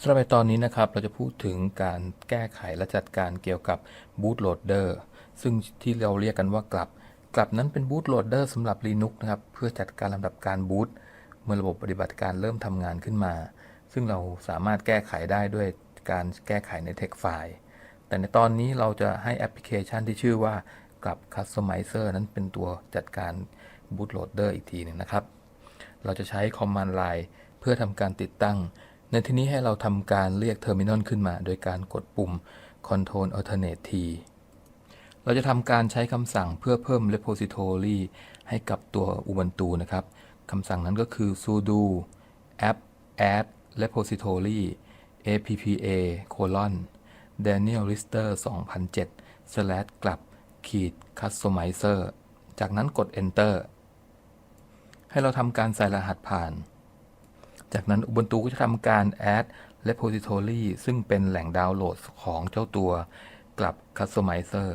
สำหรับในตอนนี้นะครับเราจะพูดถึงการแก้ไขและจัดการเกี่ยวกับ bootloader ซึ่งที่เราเรียกกันว่ากลับ กลับนั้นเป็น bootloader สำหรับ Linux นะครับเพื่อจัดการลำดับการบูตเมื่อระบบปฏิบัติการเริ่มทำงานขึ้นมา ซึ่งเราสามารถแก้ไขได้ด้วยการแก้ไขใน text file แต่ในตอนนี้เราจะให้แอปพลิเคชันที่ชื่อว่ากลับ customizer นั้นเป็นตัวจัดการ bootloader อีกทีหนึ่งนะครับ เราจะใช้ command line เพื่อทำการติดตั้ง ในที่นี้ให้เราทำการเรียก terminal ขึ้นมา โดยการกดปุ่ม control alternate t เราจะทำการใช้คำสั่งเพื่อเพิ่ม repository ให้กับตัว Ubuntu นะครับคำสั่งนั้นก็คือ sudo app add repository appa colon daniel lister 2007 slash กลับขีด customizer จากนั้นกด enter ให้เราทำการใส่รหัสผ่าน จากนั้น Ubuntu ก็จะทำการ add repository ซึ่งเป็นแหล่งดาวน์โหลดของเจ้าตัวกลับ customizer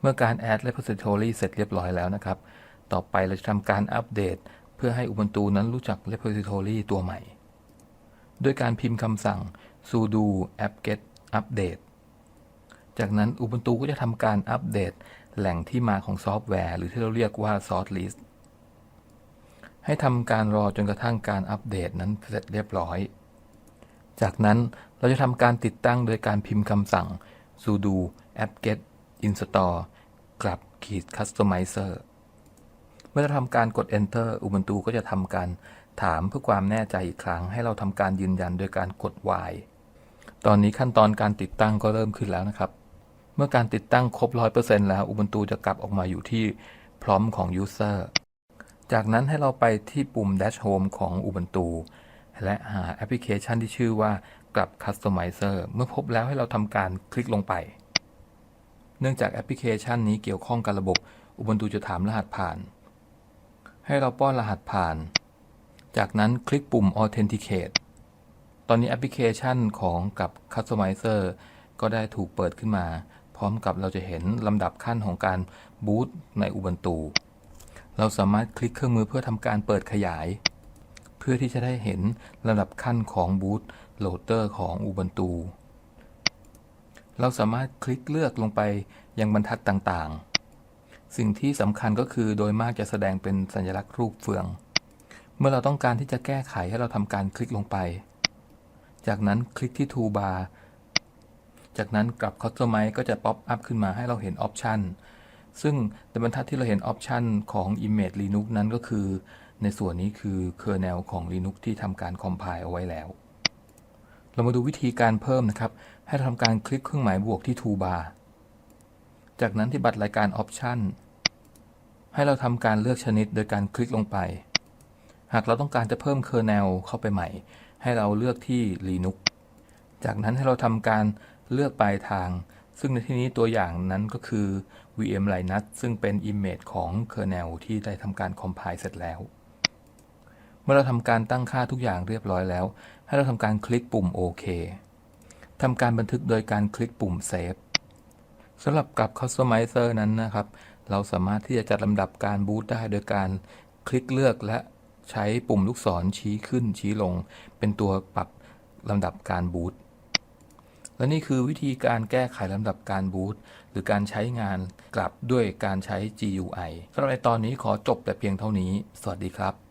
เมื่อการ add repository เสร็จเรียบร้อยแล้วนะครับ ต่อไปเราจะทำการอัปเดต เพื่อให้ Ubuntu นั้นรู้จัก repository ตัวใหม่ ด้วยการพิมพ์คำสั่ง sudo apt-get update จากนั้น Ubuntu ก็จะทำการอัปเดต แหล่งที่มาของซอฟต์แวร์ หรือที่เราเรียกว่า source list ให้ทำการรอจนกระทั่งการอัปเดตนั้นเสร็จเรียบร้อย จากนั้นเราจะทำการติดตั้งโดยการพิมพ์คำสั่ง sudo apt-get install กลับขีด customizer เมื่อเราทำการกด enter Ubuntu ก็จะทำการถามเพื่อความแน่ใจอีกครั้ง ให้เราทำการยืนยันโดยการกด Y ตอนนี้ขั้นตอนการติดตั้งก็เริ่มขึ้นแล้วนะครับ เมื่อการติดตั้งครบ 100%แล้ว Ubuntu จะกลับออกมาอยู่ที่พร้อมของ User จากนั้นให้เราไปที่ปุ่ม Dash Home ของ Ubuntu และหาแอปพลิเคชันที่ชื่อว่ากลับ Customizer เมื่อพบแล้วให้เราทำการคลิกลงไป เนื่องจากแอปพลิเคชันนี้เกี่ยวข้องกับระบบ Ubuntu จะถามรหัสผ่าน ให้เราป้อนรหัสผ่าน จากนั้นคลิกปุ่ม Authenticate ตอนนี้แอปพลิเคชันของกับ Customizer ก็ได้ถูกเปิดขึ้นมา พร้อมกับเราจะเห็นลำดับขั้นของการบูตใน Ubuntu เราสามารถคลิกเครื่องมือเพื่อทำการเปิดขยาย เพื่อที่จะได้เห็นลำดับขั้นของบูตโหลดเตอร์ของ Ubuntu เราสามารถคลิกเลือกลงไปยังบรรทัดต่างๆ สิ่งที่สำคัญก็คือโดยมากจะแสดงเป็นสัญลักษณ์รูปเฟือง เมื่อเราต้องการที่จะแก้ไขให้เราทำการคลิกลงไป จากนั้นคลิกที่ Toolbar จากนั้นกลับ Customize ก็จะป๊อปอัพขึ้นมาให้เราเห็นออปชัน ซึ่งในบรรทัดที่เราเห็นออปชันของ Image Linux นั้นก็คือ ในส่วนนี้คือ kernel ของ Linux ที่ทำการ compile เอาไว้แล้ว เรามาดูวิธีการเพิ่มนะครับ ให้เราทำการคลิกเครื่องหมายบวกที่ Toolbar จากนั้นที่บัตรรายการ Option ให้เราทำการเลือกชนิดโดยการคลิกลงไป หากเราต้องการจะเพิ่ม kernel เข้าไปใหม่ ให้เราเลือกที่ Linux จากนั้นให้เราทำการเลือกปลายทาง ซึ่งในที่นี้ตัวอย่างนั้นก็คือ VM Linux ซึ่งเป็น image ของ kernel ที่ได้ทำการ compile เสร็จแล้ว เมื่อเราทำการตั้งค่าทุกอย่างเรียบร้อยแล้ว ให้เราทำการคลิกปุ่มโอเคทำการบันทึกโดยการคลิกปุ่ม Save สำหรับกับ Customizer นั้นนะครับ เราสามารถที่จะจัดลำดับการบูตได้โดยการคลิกเลือกและใช้ปุ่มลูกศรชี้ขึ้นชี้ลง เป็นตัวปรับลำดับการบูต และนี่คือวิธีการแก้ไขลำดับการบูตหรือการใช้งานกลับด้วยการใช้ GUI สำหรับในตอนนี้ขอจบแต่เพียงเท่านี้ สวัสดีครับ